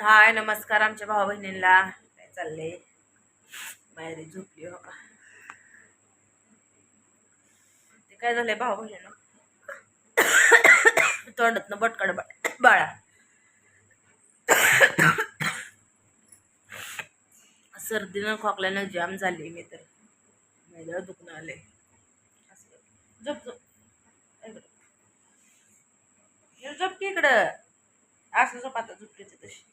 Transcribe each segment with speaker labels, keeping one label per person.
Speaker 1: हाय नमस्कार आमच्या भाऊ बहिणींना काय चाललंय? मायरी झोपली हो का? ते काय झालंय भाऊ बहिणीनं तोंडातनं बटकड बा- बाळा. सर्दीनं खोकल्यानं जाम झाली मी तर. माझ्यावर दुखणं आले झोप झोप. झोप की इकडं. असं झोप आता झोपलीच तशी.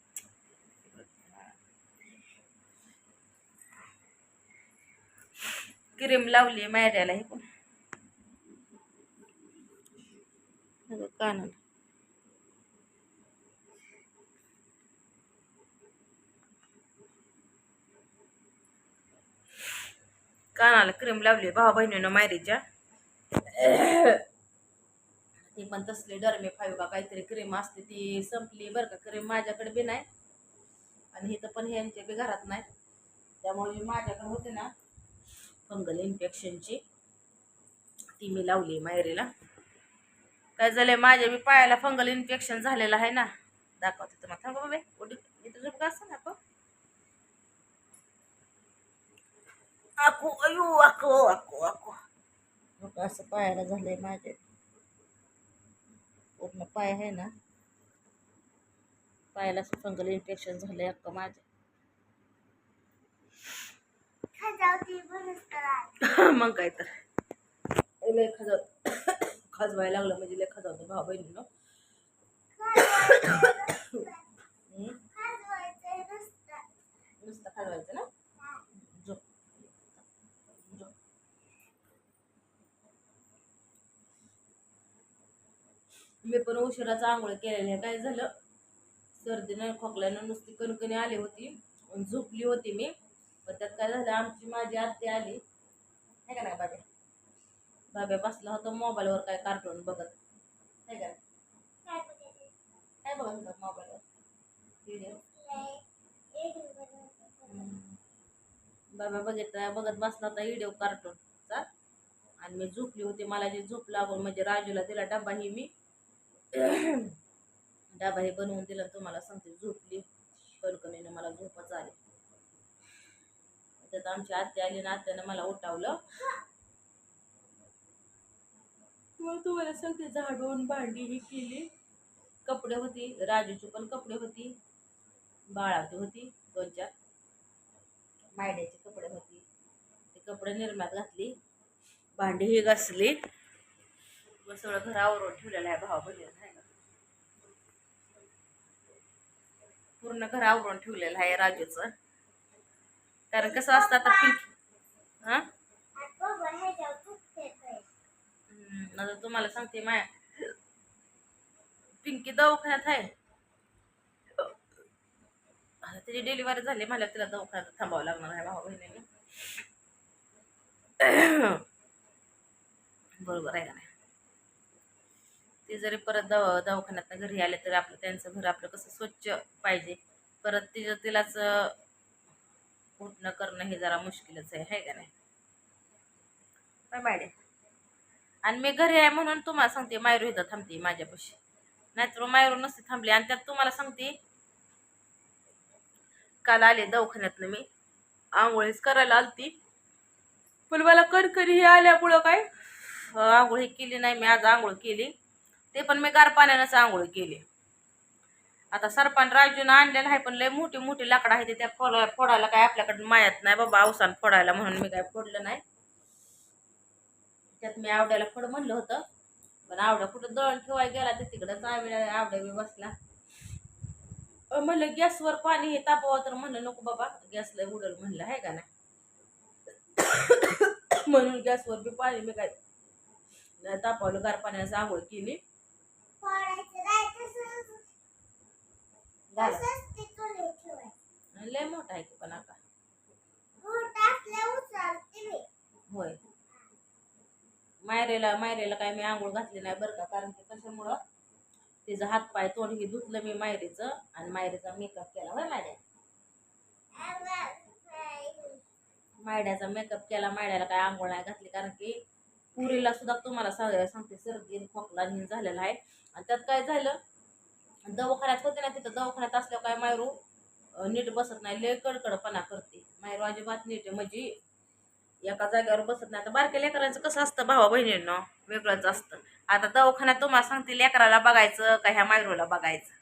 Speaker 1: क्रीम लावली मायऱ्याला हे पण कानाला. कानाला क्रीम लावली भावा बहिणीनं मायरीच्या. ती पण तसली डरमे फाईव्ह का काहीतरी क्रीम असते ती संपली बरं का. क्रीम माझ्याकडे बी नाही आणि इथं पण ह्यांच्या बी घरात नाही. त्यामुळे माझ्याकडे होते ना फंगल इन्फेक्शनची. ती मी लावली मायरीला काय झालंय माझ्या मी पायाला फंगल इन्फेक्शन झालेलं आहे ना. दाखवते तुम्हाला. थांबा बाबा उडी इथं झोप का असं ना आपण आको अयो आको आको आको झोप असं पायाला झालंय माझे पूर्ण पाय आहे ना. पायाला फंगल इन्फेक्शन झालंय अक्का माझ्या मग काय तर. लय खजाव खाजवायला लागलं म्हणजे लय खजावतं भाऊ बहिणीनं. नुसतं खाजवायचं ना? झोप झोप मी पण उशिराचा आंघोळ केलेली आहे. काय झालं? सर्दीनं खोकल्यानं नुसती कणकणी आली होती. झोपली होती मी. पण त्यात काय झालं? आमची माझी आत्ती आली. आहे का नाही बाबा? बाब्या बसला होता मोबाईलवर काय कार्टून बघत. आहे का? काय बघत होता मोबाईलवर? व्हिडिओ बाबा बघितला बघत बसला होता व्हिडिओ कार्टूनचा आणि मी झोपली होती. मला जे झोप लागून म्हणजे राजूला दिला डबा ही मी डबा हे बनवून दिला तुम्हाला सांगते झोपली. कणकणीनं मला झोपच आली. त्यात आमची आत्या आली ना आत्यानं मला उठावलं. मग तुम्हाला सांगते झाडून भांडी ही केली. कपडे होती राजूची पण कपडे होती बाळाची होती दोन चार. मायड्याची कपडे होती. ते कपडे निर्म्यात घातली. भांडी ही घासली. मग सगळं घर आवरून ठेवलेलं आहे भावा बहिणी आहे पूर्ण घर आवरून ठेवलेलं आहे राजूचं. कारण कसं असतं आता पिंक हां? आता तुम्हाला सांगते माया. पिंकी दवाखान्यात आहे. आता तिची डिलिव्हरी झाली मला तिला दवाखान्यात थांबावं लागणार आहे भाऊ बहिणीने. बरोबर आहे का नाही? ते जरी परत दवा दवाखान्यात घरी आले तरी आपलं त्यांचं घर आपलं कसं स्वच्छ पाहिजे. परत तिचं तिलाच उठणं करणं हे जरा मुश्किलच आहे है का नाही? काय मॅडे आणि मी घरी आहे म्हणून तुम्हाला सांगते मायरू इथं थांबते माझ्यापाशी. नाहीतर मायरू नसते थांबली. आणि त्यात तुम्हाला सांगते काल आले दवाखान्यातनं मी. आंघोळीच करायला आलती. पण मला कणकणी हे आल्यामुळं काय? आंघोळ हे केली नाही. मी आज आंघोळ केली. ते पण मी गार पाण्यानंच आंघोळ केली. आता सरपण राजून आणलेलं आहे पण लय मोठी मोठी लाकडं आहे ते त्या फोडा फोडायला काय आपल्याकडे मायात नाही बाबा अवसान फोडायला म्हणून मी काय फोडलं नाही. त्यात मी आवड्याला फोड म्हणलं होतं पण आवडा कुठं दळण ठेवायला गेला तर तिकडंच आवड्या आवड्या बी बसला. म्हणलं गॅसवर पाणी हे तापवा तर म्हणलं नको बाबा गॅसला उडल म्हणलं आहे का नाही? म्हणून गॅसवर बी पाणी मी काय नाही तापावलं गार पाण्याचा आंघोळ केली. झालं. लय मोठा आहे की पण आता. होय. मायरेला मायरेला काय मी आंघोळ घातली नाही बरं का कारण की कशामुळं? तिचं हात पाय तोंड हे धुतलं मी मायरीचं आणि मायरीचा मेकअप केला होय मायड्या मायड्याचा मेकअप केला मायड्याला काय आंघोळ नाही घातली कारण की पुरीला सुद्धा तुम्हाला सांग सांगते सर्दी खोकला झालेला आहे. आणि त्यात काय झालं? दवाखान्यात होते ना तिथं दवाखान्यात असल्यावर काय मायरू नीट बसत नाही लय कडकडपणा करते. मायरू अजिबात नीट आहे म्हणजे एका जागेवर बसत नाही. आता बारक्या लेकरांचं कसं असतं भावा बहिणींना वेगळंच असतं. आता दवाखान्यात तुम्हाला सांगते लेकराला बघायचं का ह्या मायरूला बघायचं.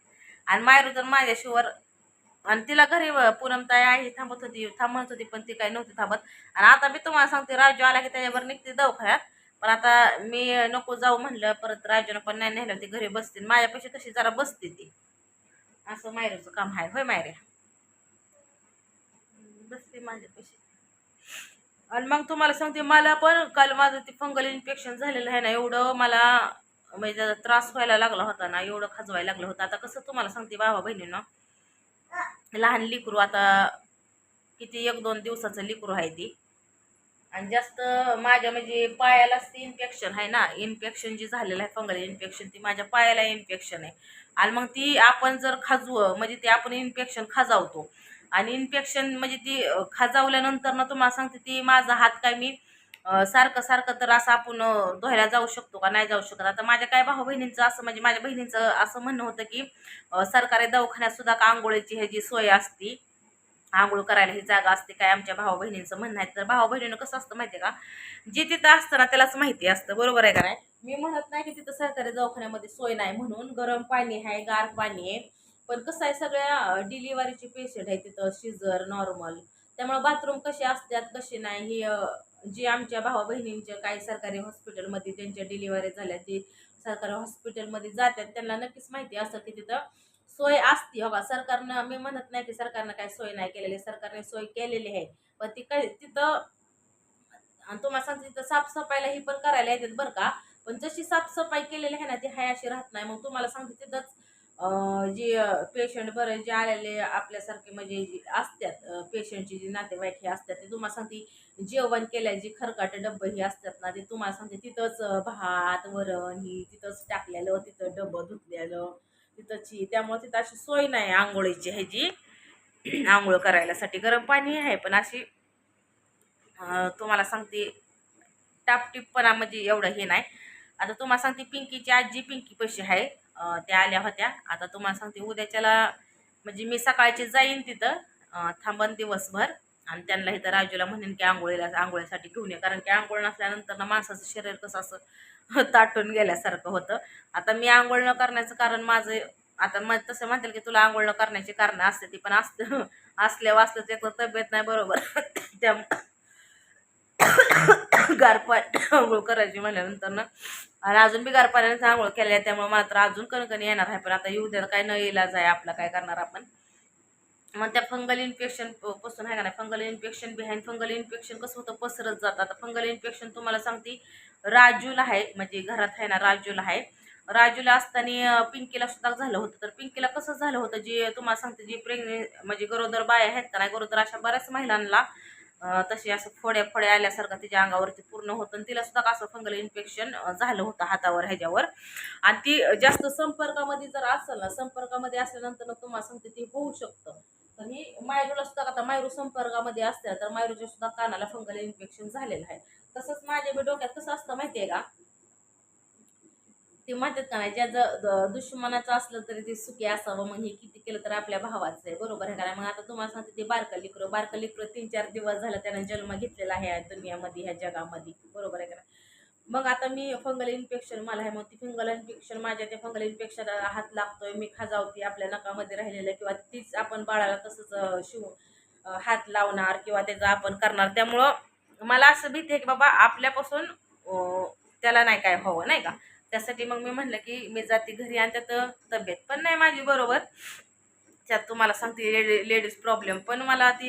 Speaker 1: आणि मायरू तर माझ्याशिवर आणि तिला घरी पूनमताई आई थांबत होती थांबत होती पण ती काही नव्हती थांबत. आणि आता मी तुम्हाला सांगते राजू आला की त्याच्यावर निघते दवाखान्यात. पण आता मी नको जाऊ म्हणलं परत राजून पण नाही नेलं ते घरी बसतील माझ्यापेक्षा तशी जरा बसते ती. असं मायरूचं काम आहे. होय मायऱ्या बसते माझ्यापेक्षा. आणि मग तुम्हाला सांगते मला पण काल माझं ते फंगल इन्फेक्शन झालेलं आहे ना एवढं मला म्हणजे त्याचा त्रास व्हायला लागला होता ना एवढं खाजवायला लागलं होतं. आता कसं तुम्हाला सांगते भावा बहिणीनं. लहान लिकरू आता किती एक दोन दिवसाचं लिकरू आहे ती. आणि जास्त माझ्या म्हणजे पायालाच ते इन्फेक्शन आहे ना? इन्फेक्शन जी झालेलं आहे फंगल इन्फेक्शन ती माझ्या पायाला इन्फेक्शन आहे. आणि मग ती आपण जर खाजू म्हणजे ते आपण इन्फेक्शन खाजावतो. आणि इन्फेक्शन म्हणजे ती खाजावल्यानंतर ना तुम्हाला सांगते ती माझा हात काय मी सारखं सारखं तर असं आपण धुवायला जाऊ शकतो का? नाही जाऊ शकत. आता माझ्या काय भाऊ बहिणींचं असं म्हणजे माझ्या बहिणींचं असं म्हणणं होतं की सरकारी दवाखान्यात सुद्धा का आंघोळीची ह्याची सोय असती. आंघोळ करायला ही जागा असते काय आमच्या भाऊ बहिणींचं म्हणणं आहे. तर भाऊ बहिणीनं कसं असतं माहिती आहे का? जे तिथं असतं ना त्यालाच माहिती असतं. बरोबर आहे का नाही? मी म्हणत नाही की तिथं सरकारी दवाखान्यामध्ये सोय नाही म्हणून गरम पाणी आहे गार पाणी आहे. पण कसं आहे सगळ्या डिलिव्हरीचे पेशंट आहे तिथं शिजर नॉर्मल त्यामुळे बाथरूम कसे असतात कसे नाही हे जे आमच्या भावा बहिणींच्या काही सरकारी हॉस्पिटलमध्ये त्यांच्या डिलिव्हरी झाल्या ते सरकारी हॉस्पिटलमध्ये जातात त्यांना नक्कीच माहिती असतं की तिथं सोय असते. हो बा सरकारनं मी म्हणत नाही की सरकारनं काय सोय नाही केलेली. सरकारने सोय केलेली आहे. पण ती काय तिथं आणि तुम्हाला सांगते तिथं साफसफाईला ही पण करायला येतात बरं का. पण जशी साफसफाई केलेली आहे ना ती हाय अशी राहत नाही. मग तुम्हाला सांगते तिथंच जे पेशंट बरं जे आलेले आपल्यासारखे म्हणजे असतात पेशंटची जी नातेवाईक हे असतात ते तुम्हाला सांगते जेवण केल्या जी खरकाटे डब्बे ही असतात ना ते तुम्हाला सांगते तिथंच भात वरण ही तिथंच टाकलेलं तिथं डब्बं धुतलेलं. तिथंची. त्यामुळे तिथं अशी सोय नाही आंघोळीची ह्याची. आंघोळ करायलासाठी गरम पाणी आहे पण अशी तुम्हाला सांगते टापटीपणा म्हणजे एवढं हे नाही. आता तुम्हाला सांगते पिंकीची आजी पिंकी पैसे आहे त्या आल्या होत्या. आता तुम्हाला सांगते उद्याच्याला म्हणजे मी सकाळची जाईन तिथं थांबन दिवसभर. आणि त्यांना इथं राजूला म्हणेन की आंघोळीला आंघोळीसाठी घेऊन ये. कारण की आंघोळ नसल्यानंतर ना माणसाचं शरीर कसं असं ताटून गेल्यासारखं होतं. आता मी आंघोळ न करण्याचं कारण माझं आता मग तसं म्हणतील की तुला आंघोळ न करण्याची कारणं असते ती पण असतं. असल्या वाचलं ते तब्येत नाही बरोबर. त्या गारपाणी आंघोळ करायची म्हणल्यानंतर ना आणि अजून बी गारपाण्याने आंघोळ केल्या त्यामुळे मला तर अजून कणकणी येणार आहे. पण आता येऊ द्या काय न इलाज आहे आपला काय करणार आपण? मग त्या फंगल इन्फेक्शनपासून आहे का नाही fungal infection behind fungal infection कसं होतं पसरत जातं. आता फंगल इन्फेक्शन तुम्हाला सांगते राजूला आहे म्हणजे घरात आहे ना राजूला आहे. राजूला असताना पिंकीला सुद्धा झालं होतं. तर पिंकीला कसं झालं होतं जे तुम्हाला सांगते जे प्रेग्ने म्हणजे गरोदर बाया आहेत का नाही गरोदर अशा बऱ्याच महिलांना तसे असं फोड्या फोड्या आल्यासारखं तिच्या अंगावरती पूर्ण होतं. आणि तिला सुद्धा असं फंगल इन्फेक्शन झालं होतं हातावर ह्याच्यावर. आणि ती जास्त संपर्कामध्ये जर असेल ना संपर्कामध्ये असल्यानंतर तुम्हाला सांगते ती होऊ शकतं. तर ही मायरूला सुद्धा आता मायरू संपर्कामध्ये असते तर मायरूच्या सुद्धा कानाला फंगल इन्फेक्शन झालेलं आहे. तसंच माझ्या बी डोक्यात कसं असतं माहिती आहे का? ते म्हणतात का नाही ज्या दुश्मनाचं असलं तरी ते सुखी असावं मग हे किती केलं तर आपल्या भावाचं आहे बरोबर आहे कारण मग आता तुम्हाला सांगते ते बारकं लिकरं बारकं लिकरं तीन चार दिवस झालं त्यानं जन्म घेतलेला आहे दुनियामध्ये ह्या जगामध्ये बरोबर आहे का मग आता मी फंगल इन्फेक्शन मला आहे मग ती फंगल इन्फेक्शन माझ्या त्या फंगल इन्फेक्शन हात लागतोय मी खाजावते आपल्या नकामध्ये राहिलेलं किंवा तीच आपण बाळाला तसंच शिव हात लावणार किंवा त्याचं आपण करणार. त्यामुळं मला असं भीती आहे की बाबा आपल्यापासून त्याला नाही काय व्हावं नाही का? त्यासाठी मग मी म्हणलं की मी जाते घरी आणि त्यात तब्येत पण नाही माझी बरोबर. त्यात तुम्हाला सांगते लेडी लेडीज प्रॉब्लेम पण मला ती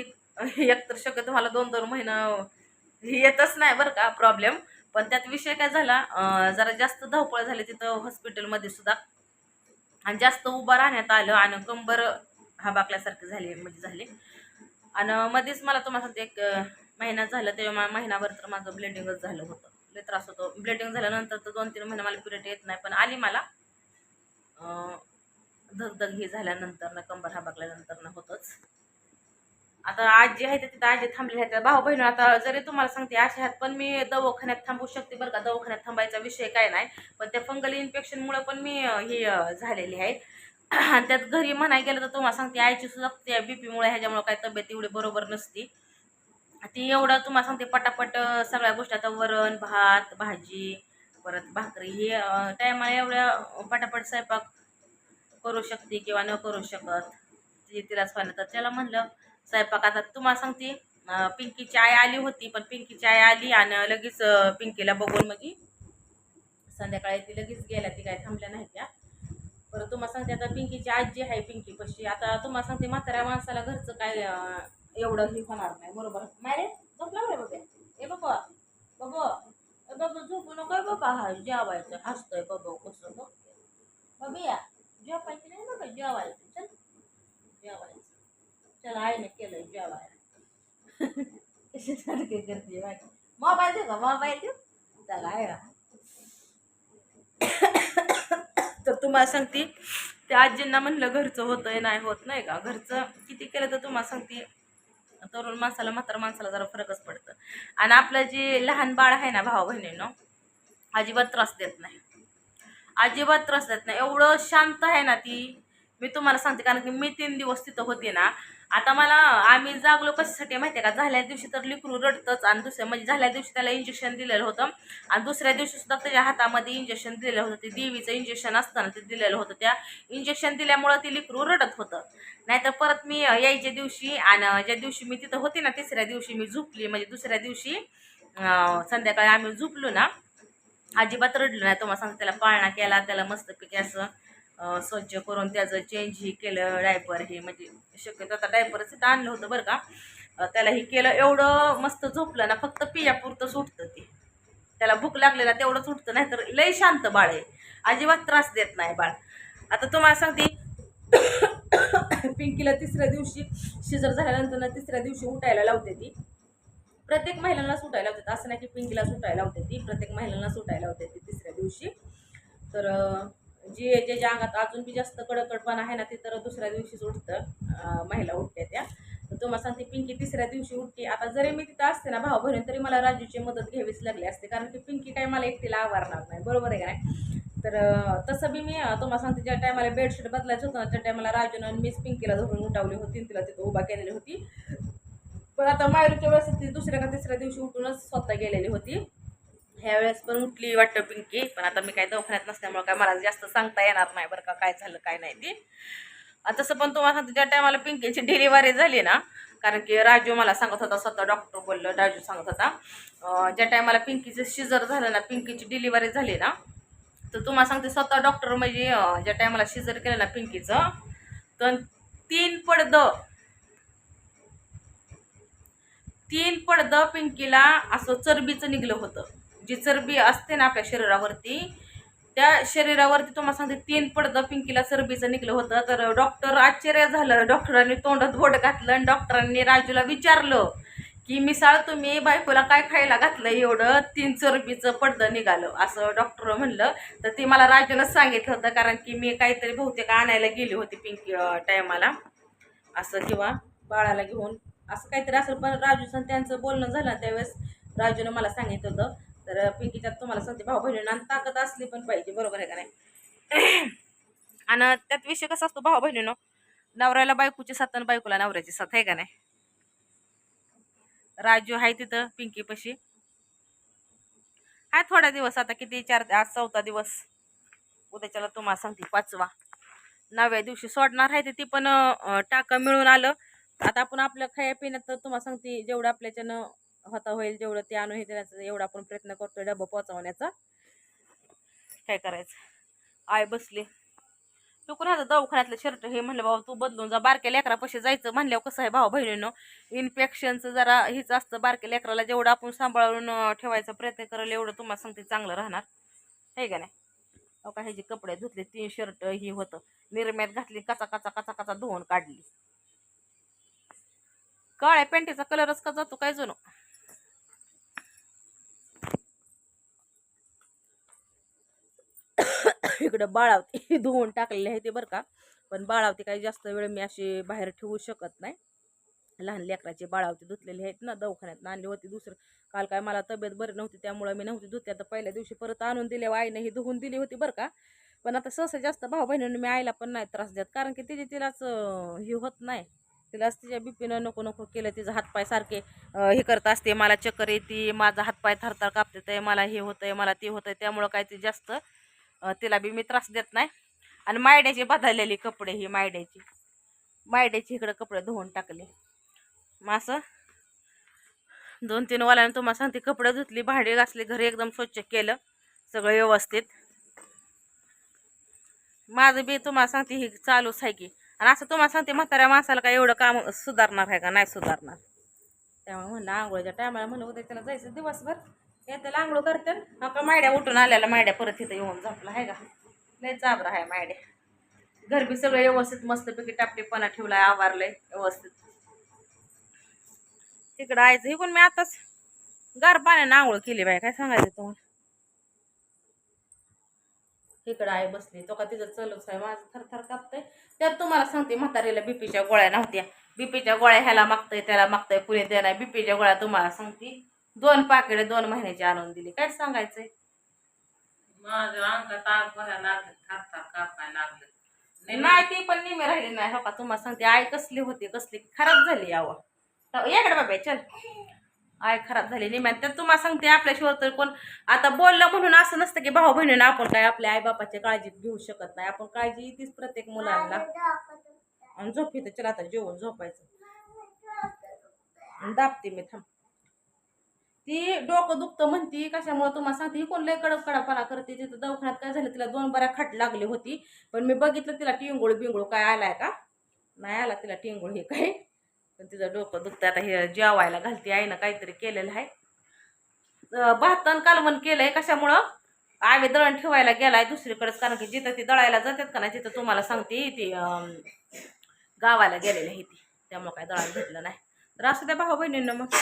Speaker 1: एकतर शक्य तुम्हाला दोन दोन महिनं येतच नाही बरं का प्रॉब्लेम. पण त्यात विषय काय झाला जरा जास्त धावपळ झाली तिथं हॉस्पिटलमध्ये सुद्धा. आणि जास्त उभं राहण्यात आलं आणि कंबर हा बाकल्यासारखी झाले म्हणजे झाले. आणि मध्येच मला तुम्हाला सांगते एक महिना झालं तेव्हा महिनाभर तर माझं ब्लिडिंगच झालं होतं. लय त्रास होतो. ब्लिडिंग झाल्यानंतर तर दोन तीन महिने मला पिरियड येत नाही पण आली मला. धगधग ही झाल्यानंतर ना कंबर हा बाकल्यानंतर ना होतंच. आता आजी आहे तिथं आजी थांबली आहे. भाऊ बहिणी आता जरी तुम्हाला सांगते अशा आहेत पण मी दवाखान्यात थांबू शकते बरं का? दवाखान्यात थांबायचा विषय काय नाही. पण त्या फंगल इन्फेक्शनमुळे पण मी ही झालेली आहे. आणि त्यात घरी म्हणायला गेलं तर तुम्हाला सांगते आईची सुद्धा त्या बीपीमुळे ह्याच्यामुळे काय तब्येत एवढी बरोबर नसती. ती एवढं तुम्हाला सांगते पटापट सगळ्या गोष्टी आता वरण भात भाजी परत भाकरी हे टायमाला एवढ्या पटापट स्वयंपाक करू शकते किंवा न करू शकत. तिला तिलाच तर त्याला म्हणलं स्वयंपाक. आता तुम्हाला सांगते पिंकीची आई आली होती पण पिंकीची आई आली आणि लगेच पिंकीला बघून मग संध्याकाळी ती लगेच गेल्या ती काय थांबल्या नाही त्या. परत तुम्हाला सांगते आता पिंकीची आजी आहे पिंकी पशी आता तुम्हाला सांगते म्हाताऱ्या माणसाला घरचं काय एवढं हे होणार नाही बरोबर? मारे झोपला बरं बाबा ए बाबा बाबा बाबा झोपू नको बाबा हा जेवायचं हसतोय बाबा या जेवायचं नाही बाबा जेवायचं चल जेवायचं चल आईने केलं जेवायला सारखे करते बाकी मोबाईल देऊ का? मोबाईल देऊ? चला आहे तर तुम्हाला सांगते त्या आजींना म्हणलं घरचं होतंय नाही होत नाही का? घरचं किती केलं तर तुम्हाला सांगते तरुण माणसाला म्हातारा माणसाला जरा फरकच पडतं. आणि आपलं जे लहान बाळ आहे ना भाऊ बहिणीनं अजिबात त्रास देत नाही. अजिबात त्रास देत नाही. एवढं शांत आहे ना ती. मी तुम्हाला सांगते कारण की मी तीन दिवस तिथं होते ना आता मला आम्ही जागलो कशासाठी माहिती आहे का? झाल्या दिवशी तर लिकरू रडतंच आणि दुसऱ्या म्हणजे झाल्या दिवशी त्याला इंजेक्शन दिलेलं होतं. आणि दुसऱ्या दिवशी सुद्धा त्याच्या हातामध्ये इंजेक्शन दिलेलं होतं. ते देवीचं इंजेक्शन असताना ते दिलेलं होतं. त्या इंजेक्शन दिल्यामुळं ते लिकरू रडत होतं. नाहीतर परत मी यायच्या दिवशी आणि ज्या दिवशी मी तिथं होते ना तिसऱ्या दिवशी मी झोपली. म्हणजे दुसऱ्या दिवशी संध्याकाळी आम्ही झोपलो ना अजिबात रडलो नाही. तुम्हाला सांगते त्याला पाळणा केला त्याला मस्तपैकी असं स्वच्छ करून त्याचं चेंजही केलं डायपर हे म्हणजे शक्यतो आता डायपरच इथं आणलं होतं बरं का. त्याला हे केलं एवढं मस्त झोपलं ना फक्त पियापुरतं सुटतं ते. त्याला भूक लागलेला तेवढंच उठतं नाही तर लय शांत बाळ आहे. अजिबात त्रास देत नाही बाळ. आता तुम्हाला सांगते पिंकीला तिसऱ्या दिवशी शिजर झाल्यानंतर ना तिसऱ्या दिवशी उठायला लावते ती. प्रत्येक महिलांना सुटायला लावते असं नाही की पिंकीला सुटायला लावते ती प्रत्येक महिलांना सुटायला होते ती तिसऱ्या दिवशी. तर जे ज्याच्या अंगात अजून बी जास्त कडकडपणा आहे ना ते तर दुसऱ्या दिवशीच उठतं. महिला उठते त्या. तर तुम्हाला सांगते पिंकी तिसऱ्या दिवशी उठते. आता जरी मी तिथं असते ना भाऊ बहिणी तरी मला राजूची मदत घ्यावीच लागली असते. कारण की पिंकी काय मला एकटीला आवारणार नाही. बरोबर आहे का नाही? तर तसं बी मी तुम्हाला सांगते ज्या टायमाला बेडशीट बदलायचं होतं ना त्या टायमाला राजून मीच पिंकीला धरून उठावली होती तिला तिथं उभा केलेली होती. पण आता मायरूच्या वेळेस ती दुसऱ्या का तिसऱ्या दिवशी उठूनच स्वतः गेलेली होती. ह्या वेळेस पण उठली वाटतं पिंकी पण आता मी काय दवाखान्यात नसल्यामुळे काय मला जास्त सांगता येणार नाही बरं का काय झालं काय नाही ती. तसं पण तुम्हाला सांगते ज्या टायमाला पिंकीची डिलिव्हरी झाली ना कारण की राजू मला सांगत होता स्वतः डॉक्टर बोललं राजू सांगत होता. ज्या टायमाला पिंकीचं शिजर झालं ना पिंकीची डिलिव्हरी झाली ना तर तुम्हाला सांगते स्वतः डॉक्टर म्हणजे ज्या टायमाला शिजर केलं ना पिंकीचं तर तीन पडद तीन पडदं पिंकीला असं चरबीचं निघलं होतं. जी चरबी असते ना आपल्या शरीरावरती त्या शरीरावरती तुम्हाला सांगते तीन पडदं पिंकीला चरबीचं निघलं होतं. तर डॉक्टर आश्चर्य झालं. डॉक्टरांनी तोंडात बोट घातलं आणि डॉक्टरांनी राजूला विचारलं की मिसाळ तुम्ही बायकोला काय खायला घातलं? एवढं तीन चरबीचं पडदं निघालं. असं डॉक्टर म्हणलं. तर ते मला राजूनच सांगितलं होतं कारण की मी काहीतरी बहुतेक आणायला गेली होती पिंकी टायमाला. असं किंवा बाळाला घेऊन. असं काहीतरी असं पण राजूचं त्यांचं बोलणं झालं त्यावेळेस राजूनं मला सांगितलं होतं. तर पिंकीच्यात तुम्हाला सांगते भाऊ बहिणींना आणि ताकद असली पण पाहिजे बरोबर आहे का नाही? आणि त्यात विषय कसा असतो भाऊ बहिणीनो नवऱ्याला बायकोची साथ आणि बायकोला नवऱ्याची साथ आहे का नाही? राजू आहे तिथं पिंकीपाशी. हाय थोडा दिवस आता किती चार आज चौथा दिवस. उद्याच्याला तुम्हाला सांगते पाचवा. नव्या दिवशी सोडणार आहे ते ती पण टाका मिळून आलं. आता आपण आपल्या खाया पिण्यात तुम्हाला सांगते जेवढं आपल्याच्यानं होता होईल जेवढं ते आणून हे देण्याचा एवढा आपण प्रयत्न करतोय डबा पोचवण्याचा काय करायचं? आय बसले. तू आता दवाखान्यातलं शर्ट हे म्हणलं भाऊ तू बदलून जा. बारक्या लेकरापाशी जायचं. म्हणल्यावर कसं आहे भाऊ बहिणीनं इन्फेक्शनचं जरा हेच असतं. बारक्या लेकराला जेवढं आपण सांभाळून ठेवायचा प्रयत्न करेल एवढं तुम्हाला सांगते चांगलं राहणार. आहे का नाही? अहो का ह्याचे कपडे धुतले तीन शर्ट ही होतं. निरम्यात घातली कचा कचा कचा कचा धुवून काढली. काळ्या पॅन्टीचा कलरच का जातो काय जुनो इकडं बाळावती धुवून टाकलेले आहे ते बरं का. पण बाळावती काही जास्त वेळ मी अशी बाहेर ठेवू शकत नाही. लहान लेकराचे बाळावती धुतलेले आहेत ना दवाखान्यात आणली होती दुसरं. काल काय मला तब्येत बरी नव्हती त्यामुळे मी नव्हती धुतली आता पहिल्या दिवशी परत आणून दिले आईने ही धुवून दिली होती बरं का. पण आता सहसा जास्त भाऊ बहिणींनी मी आईला पण नाही त्रास देत. कारण की तिचे तिलाच हे होत नाही. तिलाच तिच्या बिपीनं नको नको केलं. तिचं हातपाय सारखे हे करत असते. मला चक्कर येते माझा हातपाय थरथर कापते मला हे होतंय मला ते होतंय. त्यामुळं काय ते जास्त तिला बी मी त्रास देत नाही. आणि मायड्याचे बदललेले कपडे ही मायड्याची. मायड्याची इकडे कपडे धुवून टाकले. मग असं दोन तीन वाल्यानं तुम्हाला सांगते कपडे धुतली भांडी घासली घरी एकदम स्वच्छ केलं सगळं व्यवस्थित. माझं बी तुम्हाला सांगते ही चालूच आहे की. आणि असं तुम्हाला सांगते म्हाताऱ्या माणसाला काय एवढं काम सुधारणार आहे का? नाही सुधारणार. त्यामुळे म्हणलं आंघोळीच्या टायमाला म्हणलं उद्या त्याला जायचं दिवसभर. येतं आंघोळ करते हा का मायड्या उठून आल्याला मायड्या परत इथं येऊन झोपला आहे का? लय चाबरा आहे मायड्या. घर बी सगळं व्यवस्थित मस्तपैकी टापटीपणा ठेवलाय आवारलंय व्यवस्थित. तिकडं आयचं इकडून मी आताच गार पाण्यानं आंघोळ केली बाय काय सांगायचं तुम्हाला? इकडं आई बसली तो का तिचं चलूच आहे माझं थरथर कापतंय. त्यात तुम्हाला सांगते म्हातारीला बीपीच्या गोळ्या नव्हत्या. बीपीच्या गोळ्या ह्याला मागतंय त्याला मागतंय पुढे देणार. बीपीच्या गोळ्या तुम्हाला सांगते. दोन पाकिटे दोन महिन्याची आणून दिली. काय सांगायचंय?
Speaker 2: माझं अंगात आग भरायला लागलं कापायला लागलं. नाही
Speaker 1: नाही ती पण निमे राहिली नाही. हो का? तुम्हाला सांगते आई कसली होती कसली खराब झाली यावं. याकडे बाबा चल. आई खराब झाली निम्यात तर तुम्हाला सांगते आपल्याशिवाय तर कोण आता बोललं म्हणून असं नसतं की भाऊ बहिणीनं आपण काय आपल्या आई बापाची काळजी घेऊ शकत नाही. आपण काळजी तीच प्रत्येक मुलांना. आणि झोप तर चला आता जेवून झोपायचं. दाबते मी थांब. ती डोकं दुखतं म्हणती कशामुळे तुम्हाला सांगते ही कोण लय कडक कडापाला करते तिथं दवाखान्यात काय झालं तिला दोन बऱ्या खट लागली होती पण मी बघितलं तिला टिंगुळ बिंगुळ काय आलाय का? नाही आला तिला टिंगुळ हे काय. पण तिचं डोकं दुखतं आता हे जेवायला घालते आईनं काहीतरी केलेलं आहे. अं, भातन कालवण केलंय कशामुळं? आम्ही दळण ठेवायला गेलाय दुसरीकडेच कारण की जिथं ती दळायला जातात का नाही तिथं तुम्हाला सांगते ती गावाला गेलेली आहे ती त्यामुळं काय दळायला भेटलं नाही. तर असं त्या भाऊ बहिणींना मग.